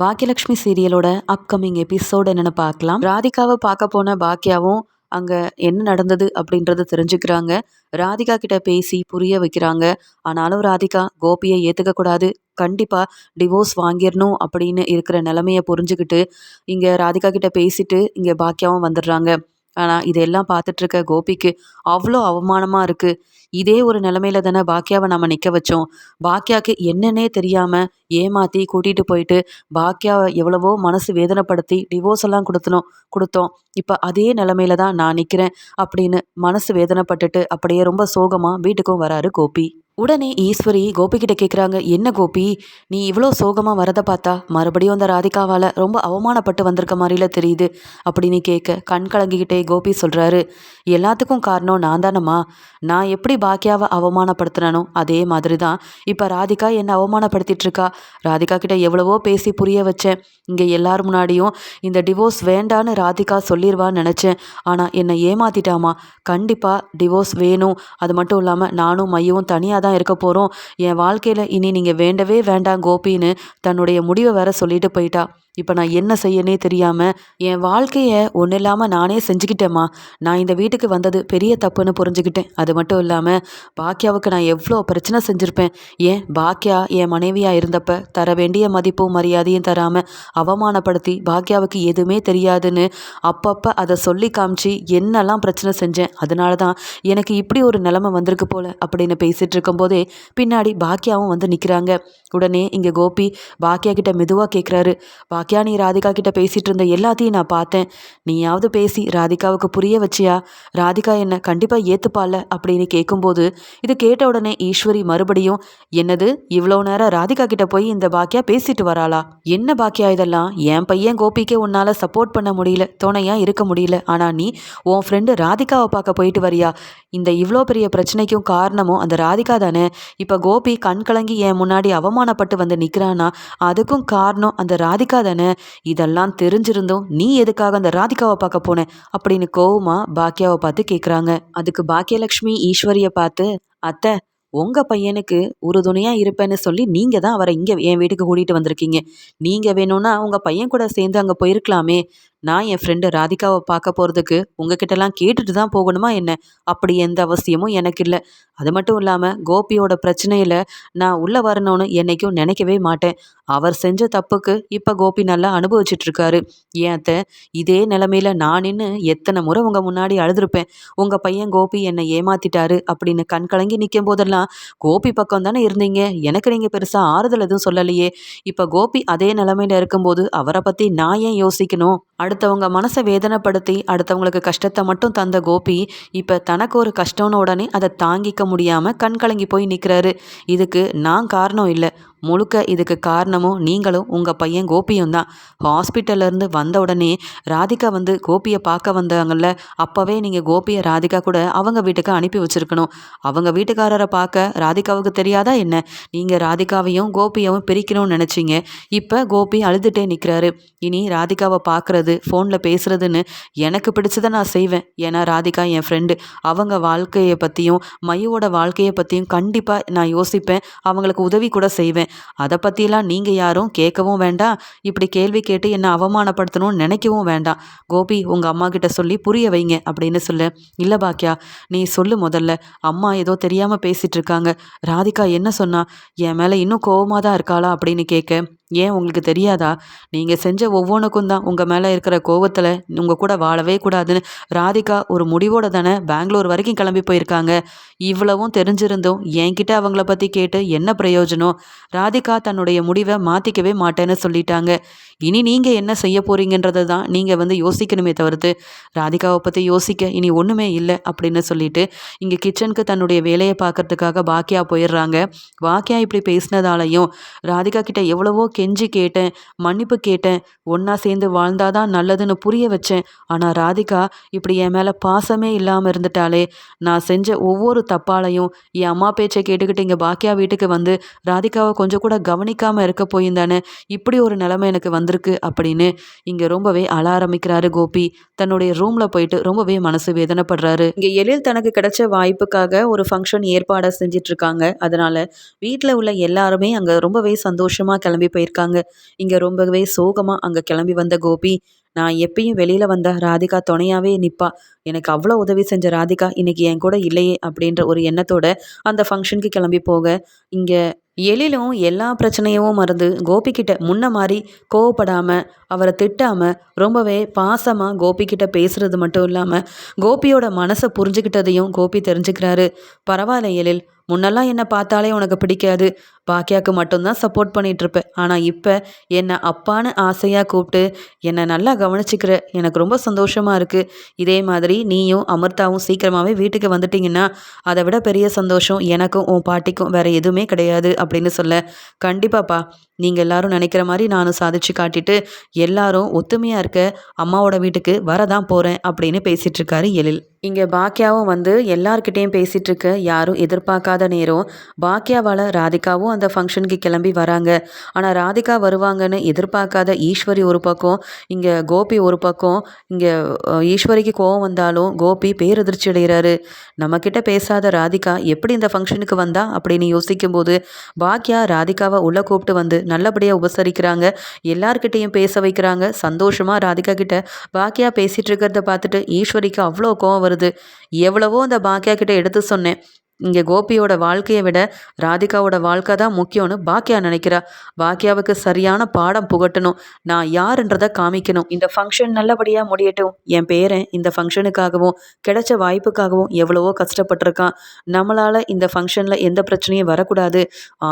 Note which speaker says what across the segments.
Speaker 1: Baakiyalakshmi சீரியலோட upcoming episode என்னென்னு பார்க்கலாம். ராதிகாவை பார்க்க போன பாக்கியாவும் அங்கே என்ன நடந்தது அப்படின்றத தெரிஞ்சுக்கிறாங்க. ராதிகா கிட்ட பேசி புரிய வைக்கிறாங்க. ஆனாலும் ராதிகா கோபியை ஏற்றுக்கக்கூடாது கண்டிப்பாக டிவோர்ஸ் வாங்கிடணும் அப்படின்னு இருக்கிற நிலமையை புரிஞ்சுக்கிட்டு இங்கே ராதிகா கிட்ட பேசிட்டு இங்கே பாக்கியாவும் வந்துடுறாங்க. ஆனால் இதெல்லாம் பார்த்துட்ருக்க கோபிக்கு அவ்வளோ அவமானமாக இருக்குது இதே ஒரு நிலமையில தானே பாக்கியாவை நம்ம நிற்க வச்சோம். பாக்கியாவுக்கு என்னன்னே தெரியாமல் ஏமாற்றி கூட்டிகிட்டு போயிட்டு பாக்கியாவை எவ்வளவோ மனசு வேதனைப்படுத்தி டிவோர்ஸ் எல்லாம் கொடுத்தனோம் கொடுத்தோம். இப்போ அதே நிலமையில தான் நான் நிற்கிறேன் அப்படின்னு மனசு வேதனைப்பட்டுட்டு அப்படியே ரொம்ப சோகமாக வீட்டுக்கும் வராரு கோபி. உடனே ஈஸ்வரி கோபிக்கிட்ட கேட்குறாங்க என்ன கோபி? நீ இவ்வளோ சோகமாக வரதை பார்த்தா மறுபடியும் அந்த ராதிகாவால் ரொம்ப அவமானப்பட்டு வந்திருக்க மாதிரில தெரியுது அப்படின்னு கேட்க கண் கலங்கிக்கிட்டே கோபி சொல்கிறாரு எல்லாத்துக்கும் காரணம் நான் தானம்மா. நான் எப்படி பாக்கியாவை அவமானப்படுத்தினனும் அதே மாதிரி தான் இப்போ ராதிகா என்னை அவமானப்படுத்திட்டு இருக்கா ராதிகா கிட்ட எவ்வளவோ பேசி புரிய வச்சேன். இங்கே எல்லார் முன்னாடியும் இந்த டிவோர்ஸ் வேண்டான்னு ராதிகா சொல்லிடுவான்னு நினச்சேன். ஆனால் என்னை ஏமாத்திட்டாமா? கண்டிப்பாக டிவோர்ஸ் வேணும். அது மட்டும் இல்லாமல் நானும் மையவும் தனியாக தான் இருக்க போகிறோம் என் வாழ்க்கையில் இனி நீங்கள் வேண்டவே வேண்டாம் கோபின்னு தன்னுடைய முடிவை வேற சொல்லிட்டு போயிட்டா. இப்போ நான் என்ன செய்யனே தெரியாமல் என் வாழ்க்கையை ஒன்றும் இல்லாமல் நானே செஞ்சுக்கிட்டேம்மா. நான் இந்த வீட்டுக்கு வந்தது பெரிய தப்புன்னு புரிஞ்சுக்கிட்டேன். அது மட்டும் இல்லாமல் பாக்கியாவுக்கு நான் எவ்வளோ பிரச்சனை செஞ்சுருப்பேன். ஏன்? பாக்கியா என் மனைவியாக இருந்தப்ப தர வேண்டிய மதிப்பும் மரியாதையும் தராமல் அவமானப்படுத்தி பாக்கியாவுக்கு எதுவுமே தெரியாதுன்னு அப்பப்போ அதை சொல்லி காமிச்சு என்னெல்லாம் பிரச்சனை செஞ்சேன். அதனால தான் எனக்கு இப்படி ஒரு நிலமை வந்திருக்கு போல அப்படின்னு பேசிகிட்டு இருக்கும்போதே பின்னாடி பாக்கியாவும் வந்து நிற்கிறாங்க உடனே இங்கே கோபி பாக்கியா கிட்ட மெதுவாக கேட்குறாரு பாக்கியா நீ ராதிகா கிட்ட பேசிகிட்டு இருந்த எல்லாத்தையும் நான் பார்த்தேன். நீயாவது பேசி ராதிகாவுக்கு புரிய வச்சியா? ராதிகா என்ன கண்டிப்பாக ஏற்றுப்பால அப்படின்னு கேட்கும்போது இது கேட்ட உடனே ஈஸ்வரி மறுபடியும் என்னது இவ்வளோ நேரம் ராதிகா கிட்ட போய் இந்த பாக்கியா பேசிட்டு வராளா? என்ன பாக்கியா இதெல்லாம்? என் பையன் கோபிக்கே உன்னால் சப்போர்ட் பண்ண முடியல துணையாக இருக்க முடியல. ஆனால் நீ உன் ஃப்ரெண்டு ராதிகாவை பார்க்க போயிட்டு வரியா? இந்த இவ்வளோ பெரிய பிரச்சனைக்கும் காரணமும் அந்த ராதிகா தானே. இப்போ கோபி கண் கலங்கி என் முன்னாடி அவமானப்பட்டு வந்து நிற்கிறானா அதுக்கும் காரணம் அந்த ராதிகா தானே. இதெல்லாம் தெரிஞ்சிருந்தும் நீ எதுக்காக அந்த ராதிகாவை பார்க்க போன? அப்படின்னு கோவமா பாக்கியாவை பார்த்து கேட்குறாங்க அதுக்கு பாக்கியலட்சுமி ஈஸ்வரியை பார்த்து அத்தை உங்கள் பையனுக்கு உறுதுணையாக இருப்பேன்னு சொல்லி நீங்கள் தான் அவரை இங்கே என் வீட்டுக்கு கூட்டிகிட்டு வந்திருக்கீங்க. நீங்கள் வேணும்னா உங்கள் பையன் கூட சேர்ந்து அங்கே போயிருக்கலாமே. நான் என் ஃப்ரெண்டு ராதிகாவை பார்க்க போகிறதுக்கு உங்ககிட்டலாம் கேட்டுட்டு தான் போகணுமா என்ன? அப்படி எந்த அவசியமும் எனக்கு இல்லை. அது மட்டும் இல்லாமல் கோபியோட பிரச்சனையில் நான் உள்ளே வரணும்னு என்றைக்கும் நினைக்கவே மாட்டேன். அவர் செஞ்ச தப்புக்கு இப்போ கோபி நல்லா அனுபவிச்சிட்ருக்காரு ஏன் அத்தை? இதே நிலமையில நான் நின்று எத்தனை முறை உங்கள் முன்னாடி அழுதுருப்பேன். உங்கள் பையன் கோபி என்னை ஏமாத்திட்டாரு அப்படின்னு கண் கலங்கி நிற்கும் போதெல்லாம் கோபி பக்கம் தானே இருந்தீங்க? எனக்கு நீங்கள் பெருசாக ஆறுதல் எதுவும் சொல்லலையே. இப்போ கோபி அதே நிலமையில இருக்கும்போது அவரை பற்றி நான் ஏன் யோசிக்கணும்? அடுத்தவங்க மனசை வேதனைப்படுத்தி அடுத்தவங்களுக்கு கஷ்டத்தை மட்டும் தந்த கோபி இப்போ தனக்கு ஒரு கஷ்டம்னு உடனே அதை தாங்கிக்க முடியாமல் கண் கலங்கி போய் நிற்கிறாரு இதுக்கு நான் காரணம் இல்லை. முழுக்க இதுக்கு காரணமும் நீங்களும் உங்கள் பையன் கோபியும் தான் ஹாஸ்பிட்டல்லேருந்து வந்த உடனே ராதிகா வந்து கோபியை பார்க்க வந்தாங்கல்ல அப்போவே நீங்கள் கோபியை ராதிகா கூட அவங்க வீட்டுக்கு அனுப்பி வச்சுருக்கணும். அவங்க வீட்டுக்காரரை பார்க்க ராதிகாவுக்கு தெரியாதா என்ன? நீங்கள் ராதிகாவையும் கோபியவும் பிரிக்கணும்னு நினச்சிங்க. இப்போ கோபி அழுதுகிட்டே நிற்கிறாரு இனி ராதிகாவை பார்க்குறது ஃபோனில் பேசுகிறதுன்னு எனக்கு பிடிச்சதை நான் செய்வேன். ஏன்னா ராதிகா என் ஃப்ரெண்டு அவங்க வாழ்க்கையை பற்றியும் மையோட வாழ்க்கையை பற்றியும் கண்டிப்பாக நான் யோசிப்பேன். அவங்களுக்கு உதவி கூட செய்வேன். அதை பற்றிலாம் நீங்கள் யாரும் கேட்கவும் வேண்டாம். இப்படி கேள்வி கேட்டு என்னை அவமானப்படுத்தணும்னு நினைக்கவும் வேண்டாம். கோபி உங்கள் அம்மா கிட்ட சொல்லி புரிய வைங்க அப்படின்னு சொல்லு. இல்லை பாக்கியா நீ சொல்லு முதல்ல. அம்மா ஏதோ தெரியாமல் பேசிகிட்டு இருக்காங்க. ராதிகா என்ன சொன்னா? என் மேலே இன்னும் கோபமாக தான் இருக்காளா அப்படின்னு கேட்க ஏன் உங்களுக்கு தெரியாதா? நீங்கள் செஞ்ச ஒவ்வொன்றுக்கும் தான் உங்கள் மேலே இருக்கிற கோவத்தில் உங்கள் கூட வாழவே கூடாதுன்னு ராதிகா ஒரு முடிவோட தானே பெங்களூர் வரைக்கும் கிளம்பி போயிருக்காங்க. இவ்வளவும் தெரிஞ்சிருந்தும் என்கிட்ட அவங்கள பற்றி கேட்டு என்ன பிரயோஜனம்? ராதிகா தன்னுடைய முடிவை மாற்றிக்கவே மாட்டேன்னு சொல்லிட்டாங்க. இனி நீங்கள் என்ன செய்ய போகிறீங்கன்றதை தான் நீங்கள் வந்து யோசிக்கணுமே தவிர்த்து ராதிகாவை பற்றி யோசிக்க இனி ஒன்றுமே இல்லை அப்படின்னு சொல்லிட்டு இங்கே கிச்சனுக்கு தன்னுடைய வேலையை பார்க்கறதுக்காக பாக்கியா போயிடுறாங்க. பாக்கியா இப்படி பேசினதாலையும் ராதிகா கிட்ட எவ்வளவோ கெஞ்சி கேட்டேன் மன்னிப்பு கேட்டேன் ஒன்றா சேர்ந்து வாழ்ந்தாதான் நல்லதுன்னு புரிய வச்சேன். ஆனால் ராதிகா இப்படி என் மேலே பாசமே இல்லாமல் இருந்துட்டாலே நான் செஞ்ச ஒவ்வொரு தப்பாலையும் என் அம்மா பேச்சை கேட்டுக்கிட்டு இங்கே பாக்கியா வீட்டுக்கு வந்து ராதிகாவை கொஞ்சம் கூட கவனிக்காமல் இருக்க போயிருந்தானே. இப்படி ஒரு நிலைமை எனக்கு வந்து வந்திருக்கு அப்படின்னு இங்கே ரொம்பவே அழ ஆரம்பிக்கிறாரு கோபி. தன்னுடைய ரூமில் போயிட்டு ரொம்பவே மனசு வேதனைப்படுறாரு. இங்கே எழில் தனக்கு கிடைச்ச வாய்ப்புக்காக ஒரு ஃபங்க்ஷன் ஏற்பாடாக செஞ்சிட்ருக்காங்க. அதனால் வீட்டில் உள்ள எல்லாருமே அங்கே ரொம்பவே சந்தோஷமாக கிளம்பி போயிருக்காங்க. இங்கே ரொம்பவே சோகமாக அங்கே கிளம்பி வந்த கோபி நான் எப்பயும் வெளியில் வந்த ராதிகா துணையாகவே நிற்பா எனக்கு அவ்வளோ உதவி செஞ்ச ராதிகா இன்றைக்கி என் கூட இல்லையே அப்படின்ற ஒரு எண்ணத்தோட அந்த ஃபங்க்ஷனுக்கு கிளம்பி போக இங்கே எழிலும் எல்லா பிரச்சனையும் மறந்து கோபிக்கிட்ட முன்ன மாதிரி கோவப்படாமல் அவரை திட்டாமல் ரொம்பவே பாசமாக கோபிக்கிட்ட பேசுகிறது மட்டும் இல்லாமல் கோபியோட மனசை புரிஞ்சுக்கிட்டதையும் கோபி தெரிஞ்சுக்கிறாரு. பரவாயில்ல எழில் முன்னெல்லாம் என்னை பார்த்தாலே உனக்கு பிடிக்காது. பாக்கியாவுக்கு மட்டும்தான் சப்போர்ட் பண்ணிகிட்ருப்பேன் ஆனால் இப்போ என்னை அப்பான்னு ஆசையாக கூப்பிட்டு என்னை நல்லா கவனிச்சிக்கிற. எனக்கு ரொம்ப சந்தோஷமாக இருக்குது இதே மாதிரி நீயும் அமிர்தாவும் சீக்கிரமாகவே வீட்டுக்கு வந்துட்டிங்கன்னா அதை விட பெரிய சந்தோஷம் எனக்கும் உன் பாட்டிக்கும் வேறு எதுவுமே கிடையாது அப்படின்னு சொல்ல. கண்டிப்பாப்பா நீங்கள் எல்லாரும் நினைக்கிற மாதிரி நானும் சாதிச்சு காட்டிட்டு எல்லாரும் ஒத்துமையாக இருக்க. அம்மாவோட வீட்டுக்கு வரதான் போகிறேன் அப்படின்னு பேசிகிட்ருக்காரு எழில். இங்கே பாக்கியாவும் வந்து எல்லார்கிட்டேயும் பேசிகிட்டு இருக்க யாரும் எதிர்பார்க்காத நேரம். பாக்கியாவால் ராதிகாவும் அந்த ஃபங்க்ஷனுக்கு கிளம்பி வராங்க. ஆனால் ராதிகா வருவாங்கன்னு எதிர்பார்க்காத ஈஸ்வரி ஒரு பக்கம் இங்கே கோபி ஒரு பக்கம் இங்கே ஈஸ்வரிக்கு கோவம் வந்தாலும் கோபி பேரதிர்ச்சி அடைகிறாரு. நம்மக்கிட்ட பேசாத ராதிகா எப்படி இந்த ஃபங்க்ஷனுக்கு வந்தா அப்படின்னு யோசிக்கும்போது பாக்கியா ராதிகாவை உள்ளே கூப்பிட்டு வந்து நல்லபடியாக உபசரிக்கிறாங்க. எல்லார்கிட்டேயும் பேச வைக்கிறாங்க. சந்தோஷமாக ராதிகா கிட்ட பாக்கியா பேசிகிட்டு இருக்கிறத பார்த்துட்டு ஈஸ்வரிக்கு அவ்வளோ கோவம் வருது. எவ்வளவோ அந்த பாக்கியா கிட்ட எடுத்து சொன்னேன். இங்கே கோபியோட வாழ்க்கையை விட ராதிகாவோட வாழ்க்கை தான் முக்கியம்னு பாக்கியா நினைக்கிறா. பாக்கியாவுக்கு சரியான பாடம் புகட்டணும். நான் யாருன்றதை காமிக்கணும். இந்த ஃபங்க்ஷன் நல்லபடியாக முடியட்டும். என் பேரன் இந்த ஃபங்க்ஷனுக்காகவும் கிடைச்ச வாய்ப்புக்காகவும் எவ்வளவோ கஷ்டப்பட்டிருக்கான். நம்மளால் இந்த ஃபங்க்ஷனில் எந்த பிரச்சனையும் வரக்கூடாது.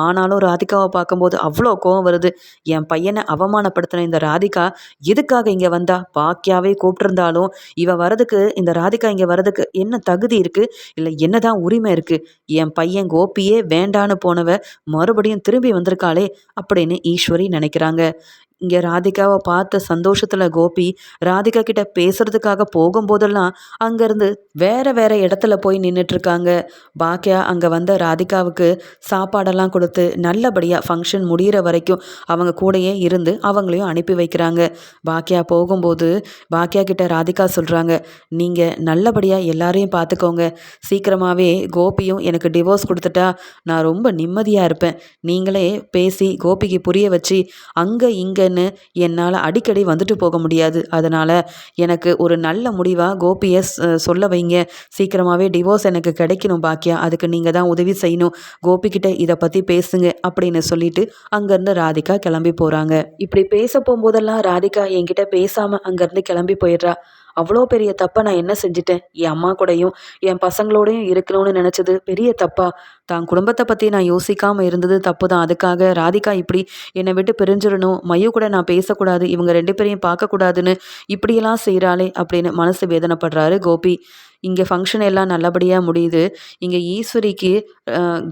Speaker 1: ஆனாலும் ராதிகாவை பார்க்கும்போது அவ்வளோ கோவம் வருது. என் பையனை அவமானப்படுத்தின இந்த ராதிகா எதுக்காக இங்கே வந்தா? பாக்கியாவே கூப்பிட்டுருந்தாலும் இவ வரதுக்கு இந்த ராதிகா இங்கே வரதுக்கு என்ன தகுதி இருக்குது இல்லை என்னதான் உரிமை இருக்குது என் பையன் கோபியே வேண்டான்னு போனவ மறுபடியும் திரும்பி வந்திருக்காளே அப்படின்னு ஈஸ்வரி நினைக்கிறாங்க. இங்கே ராதிகாவை பார்த்த சந்தோஷத்தில் கோபி ராதிகா கிட்ட பேசுறதுக்காக போகும்போதெல்லாம் அங்கேருந்து வேற வேற இடத்துல போய் நின்றுட்டுருக்காங்க பாக்கியா அங்கே வந்த ராதிகாவுக்கு சாப்பாடெல்லாம் கொடுத்து நல்லபடியாக ஃபங்க்ஷன் முடிகிற வரைக்கும் அவங்க கூடயே இருந்து அவங்களையும் அனுப்பி வைக்கிறாங்க. பாக்கியா போகும்போது பாக்கியா கிட்ட ராதிகா சொல்கிறாங்க நீங்கள் நல்லபடியாக எல்லாரையும் பார்த்துக்கோங்க. சீக்கிரமாகவே கோபியும் எனக்கு டிவோர்ஸ் கொடுத்துட்டா நான் ரொம்ப நிம்மதியாக இருப்பேன். நீங்களே பேசி கோபிக்கு புரிய வச்சு அங்கே இங்கே இல்லைன்னு என்னால் அடிக்கடி வந்துட்டு போக முடியாது. அதனால் எனக்கு ஒரு நல்ல முடிவாக கோபியை சொல்ல வைங்க. சீக்கிரமாகவே டிவோர்ஸ் எனக்கு கிடைக்கணும் பாக்கியா. அதுக்கு நீங்கள் தான் உதவி செய்யணும். கோபிக்கிட்ட இதை பற்றி பேசுங்க அப்படின்னு சொல்லிட்டு அங்கேருந்து ராதிகா கிளம்பி போகிறாங்க இப்படி பேச போகும்போதெல்லாம் ராதிகா என்கிட்ட பேசாமல் அங்கேருந்து கிளம்பி போயிடுறா. அவ்வளோ பெரிய தப்பை நான் என்ன செஞ்சுட்டேன்? என் அம்மா கூடயும் என் பசங்களோடையும் இருக்கணும்னு நினச்சது பெரிய தப்பா? தான் குடும்பத்தை பற்றி நான் யோசிக்காமல் இருந்தது தப்பு தான். அதுக்காக ராதிகா இப்படி என்னை விட்டு பிரிஞ்சிடணும். மையு கூட நான் பேசக்கூடாது. இவங்க ரெண்டு பேரையும் பார்க்கக்கூடாதுன்னு இப்படியெல்லாம் செய்கிறாளே அப்படின்னு மனசு வேதனைப்படுறாரு கோபி. இங்கே ஃபங்க்ஷன் எல்லாம் நல்லபடியாக முடியுது. இங்கே ஈஸ்வரிக்கு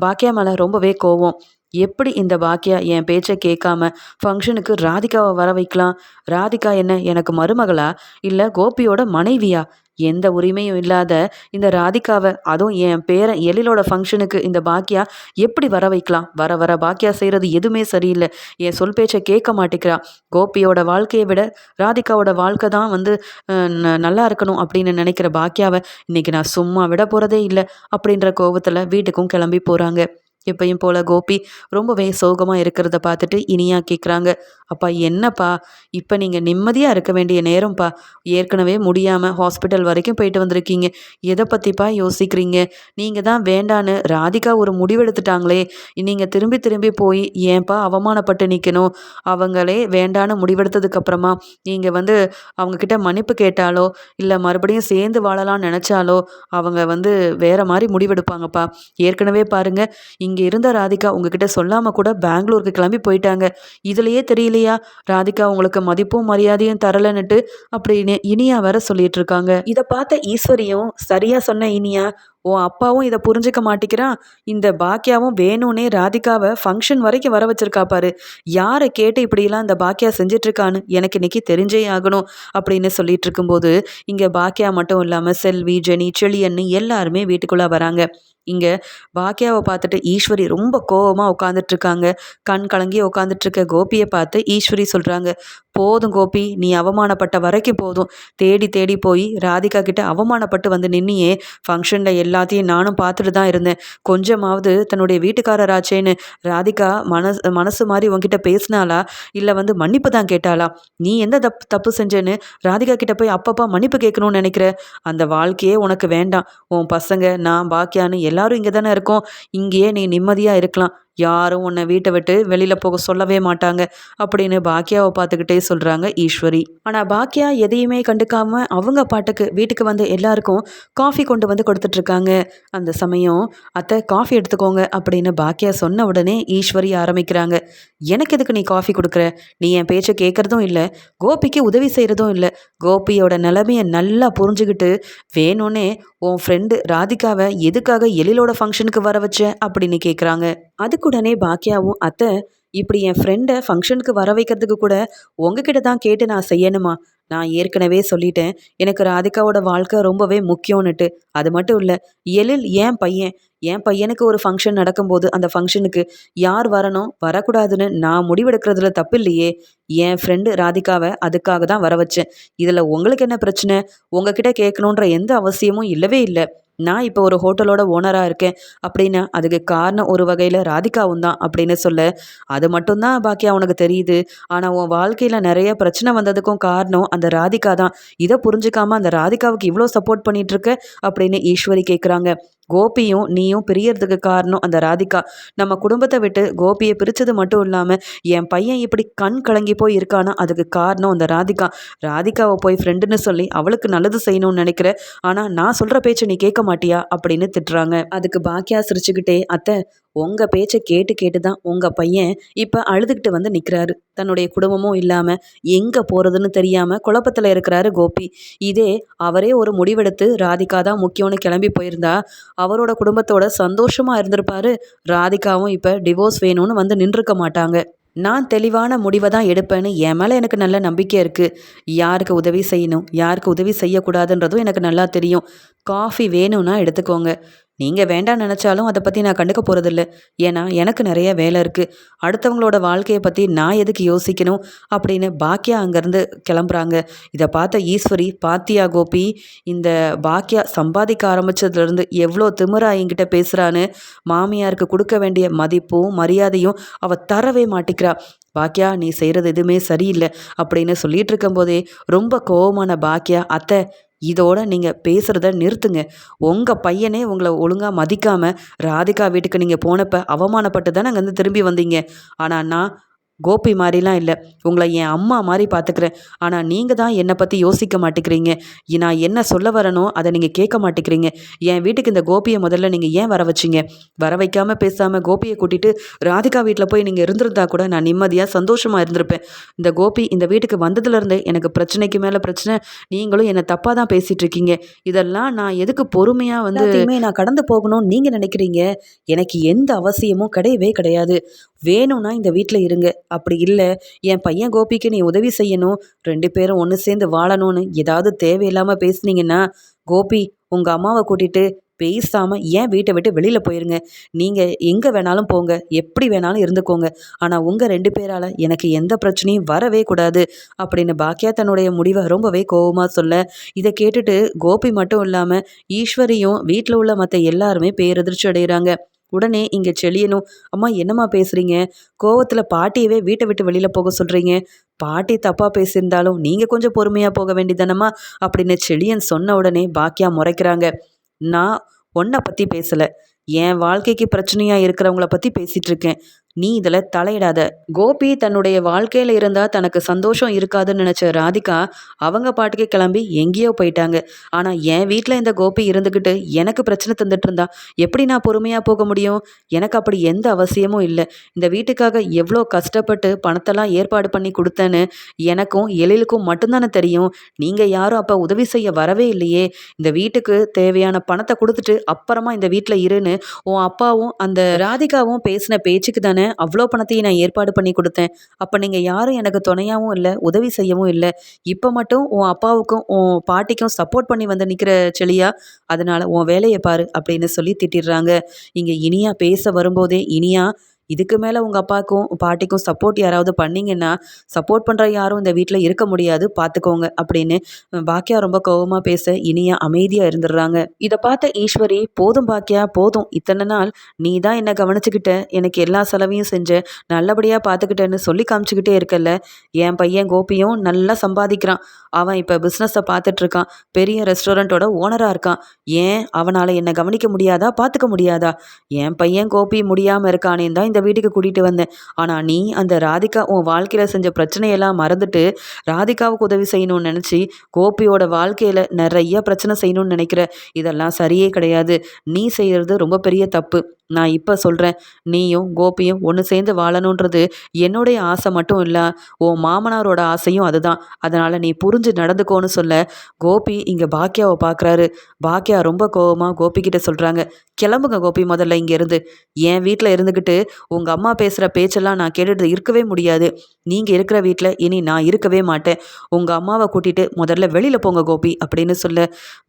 Speaker 1: பாக்கியா மேலே ரொம்பவே கோவம். எப்படி இந்த பாக்கியா என் பேச்சை கேட்காம ஃபங்க்ஷனுக்கு ராதிகாவை வர வைக்கலாம்? ராதிகா என்ன எனக்கு மருமகளா? இல்லை கோபியோட மனைவியா? எந்த உரிமையும் இல்லாத இந்த ராதிகாவை அதுவும் என் பேரன் எழிலோட ஃபங்க்ஷனுக்கு இந்த பாக்கியா எப்படி வர வைக்கலாம்? வர வர பாக்கியா செய்கிறது எதுவுமே சரியில்லை. என் சொல் பேச்சை கேட்க மாட்டேங்கிறா. கோபியோட வாழ்க்கையை விட ராதிகாவோட வாழ்க்கை தான் வந்து நல்லா இருக்கணும் அப்படின்னு நினைக்கிற பாக்கியாவை இன்னைக்கு நான் சும்மா விட போகிறதே இல்லை அப்படின்ற கோபத்தில் வீட்டுக்கும் கிளம்பி போகிறாங்க எப்பையும் போல கோபி ரொம்பவே சோகமாக இருக்கிறத பார்த்துட்டு இனியா கேட்குறாங்க அப்பா என்னப்பா? இப்போ நீங்கள் நிம்மதியாக இருக்க வேண்டிய நேரம்ப்பா. ஏற்கனவே முடியாமல் ஹாஸ்பிட்டல் வரைக்கும் போயிட்டு வந்திருக்கீங்க. எதை பற்றிப்பா யோசிக்கிறீங்க? நீங்கள் தான் வேண்டான்னு ராதிகா ஒரு முடிவெடுத்துட்டாங்களே. நீங்கள் திரும்பி திரும்பி போய் ஏன்பா அவமானப்பட்டு நிற்கணும் அவங்களே வேண்டான்னு முடிவெடுத்ததுக்கப்புறமா நீங்கள் வந்து அவங்கக்கிட்ட மன்னிப்பு கேட்டாலோ இல்லை மறுபடியும் சேர்ந்து வாழலாம்னு நினச்சாலோ அவங்க வந்து வேறு மாதிரி முடிவெடுப்பாங்கப்பா. ஏற்கனவே பாருங்கள் இங்கே இருந்த ராதிகா உங்ககிட்ட சொல்லாமல் கூட பெங்களூருக்கு கிளம்பி போயிட்டாங்க. இதுலையே தெரியலையா? ராதிகா உங்களுக்கு மதிப்பும் மரியாதையும் தரலன்னுட்டு அப்படின்னு இனியா வேற சொல்லிட்டு இருக்காங்க. இதை பார்த்த ஈஸ்வரியும் சரியா சொன்ன இனியா உன் அப்பாவும் இதை புரிஞ்சுக்க மாட்டேங்கிறான். இந்த பாக்கியாவும் வேணும்னே ராதிகாவை ஃபங்க்ஷன் வரைக்கும் வர வச்சிருக்கா பாரு. யாரை கேட்டு இப்படிலாம் இந்த பாக்கியா செஞ்சிட்ருக்கான்னு எனக்கு இன்னைக்கு தெரிஞ்சே ஆகணும் அப்படின்னு சொல்லிட்டு இருக்கும்போது இங்கே பாக்கியா மட்டும் இல்லாமல் செல்வி ஜெனி செளியன்னு எல்லாருமே வீட்டுக்குள்ளே வராங்க. இங்கே பாக்கியாவை பார்த்துட்டு ஈஸ்வரி ரொம்ப கோவமாக உட்காந்துட்டு இருக்காங்க கண் கலங்கி உட்காந்துட்டு கோபியை பார்த்து ஈஸ்வரி சொல்கிறாங்க போதும் கோபி நீ அவமானப்பட்ட வரைக்கும் போதும். தேடி தேடி போய் ராதிகா கிட்ட அவமானப்பட்டு வந்து நின்னியே. ஃபங்க்ஷனில் எல்லாத்தையும் நானும் பார்த்துட்டு தான் இருந்தேன். கொஞ்சமாவது தன்னுடைய வீட்டுக்காரராச்சேன்னு ராதிகா மனசு மனசு மாதிரி உன்கிட்ட பேசினாளா? இல்லை வந்து மன்னிப்பு தான் கேட்டாளா? நீ எந்த தப்பு தப்பு செஞ்சேன்னு ராதிகா கிட்ட போய் அப்பப்பா மன்னிப்பு கேட்கணும்னு நினைக்கிற? அந்த வாழ்க்கையே உனக்கு வேண்டாம். உன் பசங்க நான் பாக்கியான்னு எல்லாரும் இங்கே தானே இருக்கோம். இங்கேயே நீ நிம்மதியாக இருக்கலாம். யாரும் உன்னை வீட்டை விட்டு வெளியில் போக சொல்லவே மாட்டாங்க அப்படின்னு பாக்கியாவை பார்த்துக்கிட்டே சொல்கிறாங்க ஈஸ்வரி. ஆனால் பாக்கியா எதையுமே கண்டுக்காம அவங்க பாட்டுக்கு வீட்டுக்கு வந்து எல்லாருக்கும் காஃபி கொண்டு வந்து கொடுத்துட்ருக்காங்க. அந்த சமயம் அத்தை காஃபி எடுத்துக்கோங்க அப்படின்னு பாக்கியா சொன்ன உடனே ஈஸ்வரி ஆரம்பிக்கிறாங்க. எனக்கு எதுக்கு நீ காஃபி கொடுக்குற? நீ என் பேச்சை கேட்குறதும் இல்லை கோபிக்கு உதவி செய்கிறதும் இல்லை. கோபியோட நிலைமையை நல்லா புரிஞ்சுக்கிட்டு வேணும்னே உன் ஃப்ரெண்டு ராதிகாவை எதுக்காக எழிலோட ஃபங்க்ஷனுக்கு வர வச்ச? அப்படின்னு கேட்குறாங்க அதுக்குடனே பாக்கியாவும் அத்தை இப்படி என் ஃப்ரெண்டை ஃபங்க்ஷனுக்கு வர வைக்கிறதுக்கு கூட உங்ககிட்ட தான் கேட்டு நான் செய்யணுமா? நான் ஏற்கனவே சொல்லிட்டேன். எனக்கு ராதிகாவோட வாழ்க்கை ரொம்பவே முக்கியம்னுட்டு. அது மட்டும் இல்லை எழில் ஏன் பையன் என் பையனுக்கு ஒரு ஃபங்க்ஷன் நடக்கும்போது அந்த ஃபங்க்ஷனுக்கு யார் வரணும் வரக்கூடாதுன்னு நான் முடிவெடுக்கிறதுல தப்பு இல்லையே என் ஃப்ரெண்டு ராதிகாவை அதுக்காக தான் வர வச்சேன். இதில் உங்களுக்கு என்ன பிரச்சனை? உங்ககிட்ட கேட்கணுன்ற எந்த அவசியமும் இல்லவே இல்லை. நான் இப்போ ஒரு ஹோட்டலோட ஓனராக இருக்கேன் அப்படின்னா அதுக்கு காரணம் ஒரு வகையில் ராதிகாவும் தான் அப்படின்னு சொல்ல அது மட்டும்தான் பாக்கி அவனுக்கு தெரியுது. ஆனால் உன் வாழ்க்கையில் நிறைய பிரச்சனை வந்ததுக்கும் காரணம் அந்த ராதிகா தான். இதை புரிஞ்சுக்காம அந்த ராதிகாவுக்கு இவ்வளோ சப்போர்ட் பண்ணிகிட்ருக்க அப்படின்னு ஈஸ்வரி கேட்குறாங்க கோபியும் நீயும் பிரியறதுக்கு காரணம் அந்த ராதிகா. நம்ம குடும்பத்தை விட்டு கோபியை பிரித்தது மட்டும் இல்லாமல் என் பையன் இப்படி கண் கலங்கி போய் இருக்கானா? அதுக்கு காரணம் அந்த ராதிகா. ராதிகாவை போய் ஃப்ரெண்டுன்னு சொல்லி அவளுக்கு நல்லது செய்யணும்னு நினைக்கிற. ஆனால் நான் சொல்கிற பேச்சை நீ கேட்க மாட்டியா? அப்படின்னு திட்டுறாங்க. அதுக்கு பாக்கியா சிரிச்சுக்கிட்டே அத்தை உங்கள் பேச்சை கேட்டு கேட்டு தான் உங்கள் பையன் இப்போ அழுதுகிட்டு வந்து நிற்கிறாரு தன்னுடைய குடும்பமும் இல்லாமல் எங்கே போகிறதுன்னு தெரியாமல் குழப்பத்தில் இருக்கிறாரு கோபி. இதே அவரே ஒரு முடிவெடுத்து ராதிகா தான் முக்கியம்னு கிளம்பி போயிருந்தா அவரோட குடும்பத்தோட சந்தோஷமாக இருந்திருப்பாரு. ராதிகாவும் இப்போ டிவோர்ஸ் வேணும்னு வந்து நின்றுக்க மாட்டாங்க. நான் தெளிவான முடிவை தான் எடுப்பேன்னு என் மேலே எனக்கு நல்ல நம்பிக்கை இருக்குது யாருக்கு உதவி செய்யணும்? யாருக்கு உதவி செய்யக்கூடாதுன்றதும் எனக்கு நல்லா தெரியும். காஃபி வேணும்னா எடுத்துக்கோங்க. நீங்கள் வேண்டாம் நினச்சாலும் அதை பற்றி நான் கண்டுக்க போகிறதில்ல ஏன்னா எனக்கு நிறைய வேலை இருக்குது அடுத்தவங்களோட வாழ்க்கையை பற்றி நான் எதுக்கு யோசிக்கணும் அப்படின்னு பாக்கியா அங்கேருந்து கிளம்புறாங்க. இதை பார்த்த ஈஸ்வரி பாத்தியா கோபி இந்த பாக்கியா சம்பாதிக்க ஆரம்பித்ததுலேருந்து எவ்வளோ திமிரா என்கிட்ட பேசுகிறான்னு மாமியாருக்கு கொடுக்க வேண்டிய மதிப்பும் மரியாதையும் அவள் தரவே மாட்டிக்கிறா. பாக்கியா நீ செய்கிறது எதுவுமே சரியில்லை அப்படின்னு சொல்லிட்டு இருக்கும்போதே ரொம்ப கோபமான பாக்கியா அத்தை இதோட நீங்கள் பேசுகிறத நிறுத்துங்க. உங்கள் பையனே உங்களை ஒழுங்காக மதிக்காமல் ராதிகா வீட்டுக்கு நீங்கள் போனப்போ அவமானப்பட்டு தானே அங்கேருந்து திரும்பி வந்தீங்க. ஆனால் நான் கோபி மாதிரிலாம் இல்லை. உங்களை என் அம்மா மாதிரி பார்த்துக்கிறேன் ஆனால் நீங்கள் தான் என்னை பற்றி யோசிக்க மாட்டேங்கிறீங்க நான் என்ன சொல்ல வரனோ அதை நீங்கள் கேட்க மாட்டேங்கிறீங்க என் வீட்டுக்கு இந்த கோபியை முதல்ல நீங்கள் ஏன் வர வச்சிங்க? வர வைக்காமல் பேசாமல் கோபியை கூட்டிகிட்டு ராதிகா வீட்டில் போய் நீங்கள் இருந்திருந்தா கூட நான் நிம்மதியாக சந்தோஷமாக இருந்திருப்பேன். இந்த கோபி இந்த வீட்டுக்கு வந்ததுலேருந்து எனக்கு பிரச்சனைக்கு மேலே பிரச்சனை. நீங்களும் என்னை தப்பாக தான் பேசிகிட்டு இருக்கீங்க. இதெல்லாம் நான் எதுக்கு பொறுமையாக வந்து நான் கடந்து போகணும்னு நீங்கள் நினைக்கிறீங்க? எனக்கு எந்த அவசியமும் கிடையவே கிடையாது. வேணும்னா இந்த வீட்டில் இருங்க. அப்படி இல்லை என் பையன் கோபிக்கு நீ உதவி செய்யணும். ரெண்டு பேரும் ஒன்று சேர்ந்து வாழணும்னு ஏதாவது தேவையில்லாமல் பேசுனீங்கன்னா கோபி உங்கள் அம்மாவை கூட்டிகிட்டு பேசாமல் ஏன் வீட்டை விட்டு வெளியில் போயிருங்க? நீங்கள் எங்கே வேணாலும் போங்க. எப்படி வேணாலும் இருந்துக்கோங்க. ஆனால் உங்கள் ரெண்டு பேரால் எனக்கு எந்த பிரச்சனையும் வரவே கூடாது. அப்படின்னு பாக்கியா தன்னுடைய முடிவை ரொம்பவே கோபமாக சொல்ல இதை கேட்டுட்டு கோபி மட்டும் இல்லாமல் ஈஸ்வரியும் வீட்டில் உள்ள மற்ற எல்லாருமே பேரதிர்ச்சி அடைகிறாங்க உடனே இங்கே செழியனும் அம்மா என்னம்மா பேசுகிறீங்க கோவத்தில் பாட்டியவே வீட்டை விட்டு வெளியில் போக சொல்கிறீங்க பாட்டி தப்பாக பேசியிருந்தாலும் நீங்கள் கொஞ்சம் பொறுமையாக போக வேண்டியதானம்மா அப்படின்னு செழியன் சொன்ன உடனே பாக்கியா முறைக்கிறாங்க. நான் உன்னை பற்றி பேசலை. என் வாழ்க்கைக்கு பிரச்சனையாக இருக்கிறவங்கள பற்றி பேசிகிட்டு இருக்கேன். நீ இதில் தலையிடாத. கோபி தன்னுடைய வாழ்க்கையில் இருந்தால் தனக்கு சந்தோஷம் இருக்காதுன்னு நினச்ச ராதிகா அவங்க பாட்டுக்கு கிளம்பி எங்கேயோ போயிட்டாங்க. ஆனால் என் வீட்டில் இந்த கோபி இருந்துக்கிட்டு எனக்கு பிரச்சனை தந்துட்டு இருந்தா எப்படி நான் பொறுமையாக போக முடியும்? எனக்கு அப்படி எந்த அவசியமும் இல்லை. இந்த வீட்டுக்காக எவ்வளோ கஷ்டப்பட்டு பணத்தெல்லாம் ஏற்பாடு பண்ணி கொடுத்தேன்னு எனக்கும் எழிலுக்கும் மட்டும்தானே தெரியும். நீங்கள் யாரும் அப்போ உதவி செய்ய வரவே இல்லையே. இந்த வீட்டுக்கு தேவையான பணத்தை கொடுத்துட்டு அப்புறமா இந்த வீட்டில் இருன்னு உன் அப்பாவும் அந்த ராதிகாவும் பேசின பேச்சுக்கு தானே அவ்வளோ பணத்தையும் நான் ஏற்பாடு பண்ணி கொடுத்தேன். அப்போ நீங்கள் யாரும் எனக்கு துணையாகவும் இல்லை உதவி செய்யவும் இல்லை. இப்போ மட்டும் உன் அப்பாவுக்கும் உன் பாட்டிக்கும் சப்போர்ட் பண்ணி வந்து நிற்கிற செளியா அதனால் உன் வேலையை பாரு அப்படின்னு சொல்லி திட்டிடுறாங்க. இங்கே இனியா பேச வரும்போதே இனியா இதுக்கு மேலே உங்கள் அப்பாவுக்கும் பாட்டிக்கும் சப்போர்ட் யாராவது பண்ணிங்கன்னா சப்போர்ட் பண்ணுற யாரும் இந்த வீட்டில் இருக்க முடியாது. பார்த்துக்கோங்க அப்படின்னு பாக்கியா ரொம்ப கோபமாக பேச இனியா அமைதியாக இருந்துடுறாங்க. இதை பார்த்த ஈஸ்வரி போதும் பாக்கியா போதும். இத்தனை நாள் நீ தான் என்னை கவனிச்சுக்கிட்ட. எனக்கு எல்லா செலவையும் செஞ்ச. நல்லபடியாக பார்த்துக்கிட்டேன்னு சொல்லி காமிச்சிக்கிட்டே இருக்கல என் பையன் கோபியும் நல்லா சம்பாதிக்கிறான். அவன் இப்போ பிஸ்னஸை பார்த்துட்ருக்கான் பெரிய ரெஸ்டாரண்ட்டோட ஓனராக இருக்கான். ஏன் அவனால் என்னை கவனிக்க முடியாதா? பார்த்துக்க முடியாதா? என் பையன் கோபி முடியாமல் இருக்கானே தான் இந்த இந்த வீட்டுக்கு கூட்டிகிட்டு வந்தேன் ஆனால் நீ அந்த ராதிகா உன் வாழ்க்கையில் செஞ்ச பிரச்சனையெல்லாம் மறந்துட்டு ராதிகாவுக்கு உதவி செய்யணும்னு நினச்சி கோபியோட வாழ்க்கையில் நிறைய பிரச்சனை செய்யணும்னு நினைக்கிற. இதெல்லாம் சரியே கிடையாது. நீ செய்கிறது ரொம்ப பெரிய தப்பு. நான் இப்போ சொல்கிறேன் நீயும் கோபியும் ஒன்று சேர்ந்து வாழணுன்றது என்னுடைய ஆசை மட்டும் இல்லை. உன் மாமனாரோட ஆசையும் அதுதான். அதனால் நீ புரிஞ்சு நடந்துக்கோன்னு சொல்ல. கோபி இங்கே பாக்கியாவை பார்க்குறாரு பாக்கியா ரொம்ப கோபமாக கோபிக்கிட்ட சொல்கிறாங்க கிளம்புங்க கோபி முதல்ல இங்கேருந்து என் வீட்டில் இருந்துக்கிட்டு உங்கள் அம்மா பேசுகிற பேச்செல்லாம் நான் கேட்டுட்டு இருக்கவே முடியாது. நீங்கள் இருக்கிற வீட்டில் இனி நான் இருக்கவே மாட்டேன். உங்கள் அம்மாவை கூட்டிகிட்டு முதல்ல வெளியில் போங்க கோபி அப்படின்னு சொல்ல.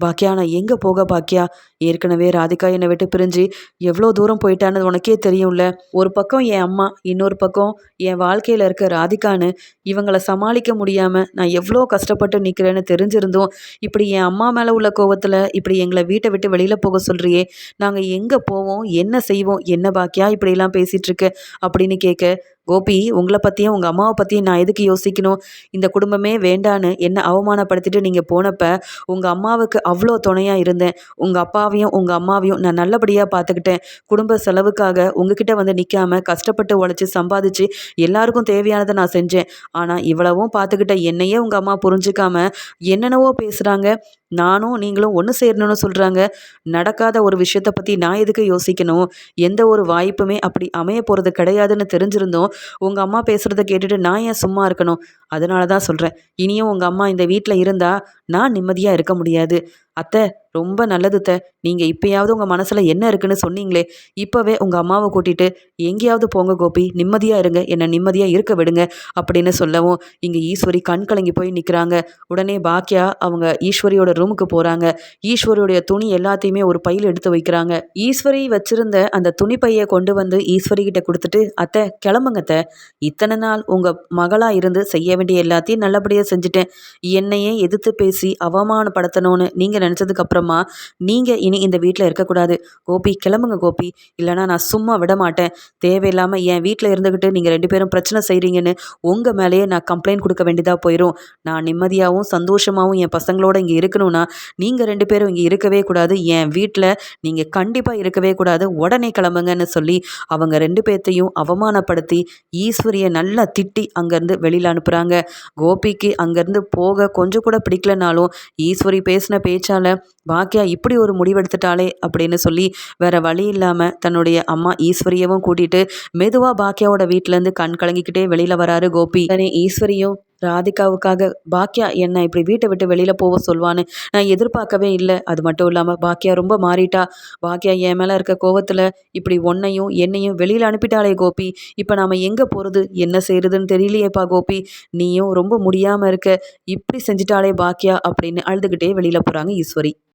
Speaker 1: பாக்கியா நான் எங்கே போக பாக்கியா ஏற்கனவே ராதிகா என்னை விட்டு பிரிஞ்சு எவ்வளோ தூரம் போயிட்டான்னு உனக்கே தெரியும்ல. ஒரு பக்கம் என் அம்மா இன்னொரு பக்கம் என் வாழ்க்கையில் இருக்க ராதிகான்னு இவங்களை சமாளிக்க முடியாமல் நான் எவ்வளோ கஷ்டப்பட்டு நிற்கிறேன்னு தெரிஞ்சிருந்தோம் இப்படி என் அம்மா மேலே உள்ள கோவத்தில் இப்படி எங்களை வீட்டை விட்டு வெளியில் போக சொல்கிறியே நாங்கள் எங்கே போவோம் என்ன செய்வோம் என்ன பாக்கியா இப்படிலாம் பேசிகிட்ருக்கு அப்படின்னு கேட்க கோபி உங்களை பற்றியும் உங்கள் அம்மாவை பற்றியும் நான் எதுக்கு யோசிக்கணும்? இந்த குடும்பமே வேண்டான்னு என்ன அவமானப்படுத்திட்டு நீங்கள் போனப்போ உங்கள் அம்மாவுக்கு அவ்வளோ துணையாக இருந்தேன். உங்கள் அப்பாவையும் உங்கள் அம்மாவையும் நான் நல்லபடியாக பார்த்துக்கிட்டேன் குடும்ப செலவுக்காக உங்ககிட்ட வந்து நிற்காம கஷ்டப்பட்டு உழைச்சி சம்பாதிச்சு எல்லாருக்கும் தேவையானதை நான் செஞ்சேன். ஆனால் இவ்வளவும் பார்த்துக்கிட்ட என்னையே உங்கள் அம்மா புரிஞ்சுக்காம என்னென்னவோ பேசுகிறாங்க நானும் நீங்களும் ஒன்று சேரணும்னு சொல்கிறாங்க நடக்காத ஒரு விஷயத்தை பற்றி நான் எதுக்கு யோசிக்கணும்? எந்த ஒரு வாய்ப்புமே அப்படி அமைய போகிறது கிடையாதுன்னு தெரிஞ்சிருந்தோம். உங்கள் அம்மா பேசுகிறத கேட்டுட்டு நான் ஏன் சும்மா இருக்கணும்? அதனால தான் சொல்கிறேன் இனியும் உங்கள் அம்மா இந்த வீட்டில் இருந்தால் நான் நிம்மதியாக இருக்க முடியாது. அத்தை ரொம்ப நல்லது த நீங்கள் இப்போயாவது உங்கள் மனசில் என்ன இருக்குன்னு சொன்னீங்களே இப்போவே உங்கள் அம்மாவை கூட்டிகிட்டு எங்கேயாவது போங்க கோபி நிம்மதியாக இருங்க என்னை நிம்மதியாக இருக்க விடுங்க அப்படின்னு சொல்லவும் இங்கே ஈஸ்வரி கண் கலங்கி போய் நிற்கிறாங்க உடனே பாக்கியா அவங்க ஈஸ்வரியோட ரூமுக்கு போகிறாங்க ஈஸ்வரியோடைய துணி எல்லாத்தையுமே ஒரு பையில் எடுத்து வைக்கிறாங்க. ஈஸ்வரி வச்சிருந்த அந்த துணி பையை கொண்டு வந்து ஈஸ்வரி கிட்ட கொடுத்துட்டு அத்தை கிளம்புங்க அத்தை. இத்தனை நாள் உங்கள் மகளாக இருந்து செய்ய வேண்டிய எல்லாத்தையும் நல்லபடியாக செஞ்சுட்டேன். என்னையே எதிர்த்து பேசி அவமானப்படுத்தணும்னு நீங்கள் நினச்சதுக்கப்புறமா நீங்கள் இனி இந்த வீட்டில் இருக்கக்கூடாது. கோபி கிளம்புங்க கோபி. இல்லைனா நான் சும்மா விட மாட்டேன் தேவையில்லாமல் என் வீட்டில் இருந்துக்கிட்டு நீங்கள் ரெண்டு பேரும் பிரச்சனை செய்கிறீங்கன்னு உங்கள் மேலேயே நான் கம்ப்ளைண்ட் கொடுக்க வேண்டியதாக போயிடும் நான் நிம்மதியாகவும் சந்தோஷமாகவும் என் பசங்களோட இங்கே இருக்கணும்னா நீங்கள் ரெண்டு பேரும் இங்கே இருக்கவே கூடாது. என் வீட்டில் நீங்கள் கண்டிப்பாக இருக்கவே கூடாது. உடனே கிளம்புங்கன்னு சொல்லி அவங்க ரெண்டு பேர்த்தையும் அவமானப்படுத்தி ஈஸ்வரியை நல்லா திட்டி அங்கேருந்து வெளியில் அனுப்புகிறாங்க கோபிக்கு அங்கேருந்து போக கொஞ்சம் கூட பிடிக்கலனாலும் ஈஸ்வரி பேசின பேச்சு பேச்சால் பாக்கியா இப்படி ஒரு முடிவெடுத்துட்டாளே அப்படின்னு சொல்லி வேற வழி இல்லாமல் தன்னுடைய அம்மா ஈஸ்வரியவும் கூட்டிகிட்டு மெதுவாக பாக்கியாவோட வீட்டிலேருந்து கண் கலங்கிக்கிட்டே வெளியில் வராரு கோபி. ஈஸ்வரியும் ராதிகாவுக்காக பாக்கியா என்ன இப்படி வீட்டை விட்டு வெளியில் போக சொல்வான்னு நான் எதிர்பார்க்கவே இல்லை. அது மட்டும் இல்லாமல் பாக்கியா ரொம்ப மாறிட்டா. பாக்கியா என் மேலே இருக்க கோவத்தில் இப்படி ஒன்னையும் என்னையும் வெளியில் அனுப்பிட்டாளே கோபி. இப்போ நாம் எங்கே போகிறது என்ன செய்கிறதுன்னு தெரியலையேப்பா கோபி. நீயும் ரொம்ப முடியாமல் இருக்க. இப்படி செஞ்சிட்டாலே பாக்கியா அப்படின்னு அழுதுகிட்டே வெளியில் போகிறாங்க ஈஸ்வரி.